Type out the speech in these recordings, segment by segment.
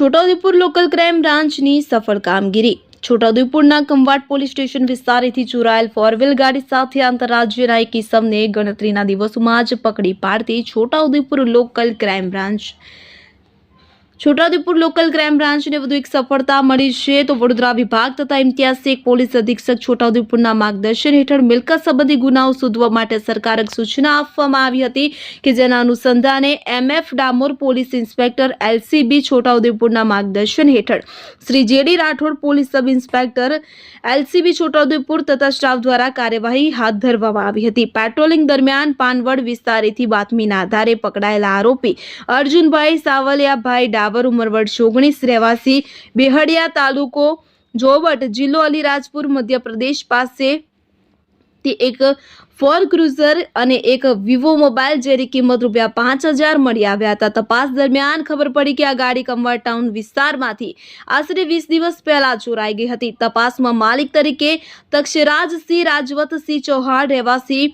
Chhota Udepur local crime બ્રાન્ચની સફળ કામગીરી. છોટાઉદેપુરના કંવાટ પોલીસ સ્ટેશન વિસ્તારેથી ચોરાયેલ ફોર વ્હીલ ગાડી સાથે આંતરરાજ્યના એક કિસમને ગણતરીના દિવસોમાં જ પકડી પાડતી Chhota Udepur local crime branch. Chhota Udepur local crime બ્રાન્ચને વધુ એક સફળતા મળી છે. તો વડોદરા વિભાગ તથા ઇમ્તિયાઝ શેખ પોલીસ અધિક્ષક છોટાઉદેપુરના માર્ગદર્શન હેઠળ મિલકત સંબંધી ગુનાઓ શોધવા માટે સરકારક સૂચના આપવામાં આવી હતી કે જેના અનુસંધાને MF Damor police inspector LCB છોટાઉદેપુરના માર્ગદર્શન હેઠળ, Shri JD Rathod police sub inspector LCB Chhota Udepur તથા સ્ટાફ દ્વારા કાર્યવાહી હાથ ધરવામાં આવી હતી. પેટ્રોલિંગ દરમિયાન પાનવડ વિસ્તારેથી બાતમીના આધારે પકડાયેલા આરોપી અર્જુનભાઈ સાવલિયાભાઈ ડાબર ઉંમર ઓગણીસ રહેવાસી, બેહડિયા તાલુકો જોબટ જિલ્લો અલીરાજપુર, મધ્યપ્રદેશ પાસે તે એક ફોર ક્રુઝર અને એક વિવો મોબાઈલ જેની કિંમત રૂપિયા પાંચ હજાર મળી આવ્યા હતા. તપાસ દરમિયાન ખબર પડી કે આ ગાડી કંવર ટાઉન વિસ્તારમાંથી આશરે વીસ દિવસ પહેલા ચોરાઈ ગઈ હતી. તપાસમાં માલિક તરીકે તક્ષરાજસિંહ રાજવતસિંહ ચૌહાણ રહેવાસી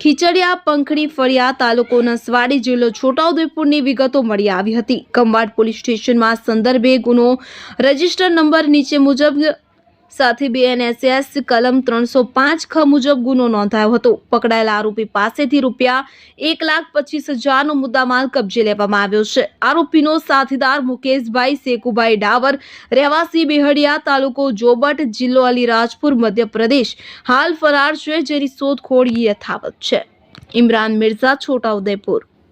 ખીચડિયા, પંખડી, ફળિયા તાલુકોના સ્વાડી જિલ્લો છોટાઉદેપુરની વિગતો મળી આવી હતી. કંવાડ પોલીસ સ્ટેશનમાં સંદર્ભે ગુનો રજિસ્ટર નંબર નીચે મુજબ સાથે બીએનએસએસ કલમ ત્રણસો પાંચ ખ મુજબ ગુનો નોંધાયો હતો. પકડાયેલા આરોપી પાસેથી રૂપિયા એક લાખ પચીસ હજારનો મુદ્દામાલ કબજે લેવામાં આવ્યો છે. આરોપીનો સાથીદાર મુકેશભાઈ શેકુભાઈ ડાવર, રહેવાસી બેહડિયા તાલુકો જોબટ, જિલ્લો અલીરાજપુર, મધ્યપ્રદેશ. હાલ ફરાર છે, જેની શોધખોળ યથાવત છે. ઇમરાન મિર્ઝા છોટાઉદેપુર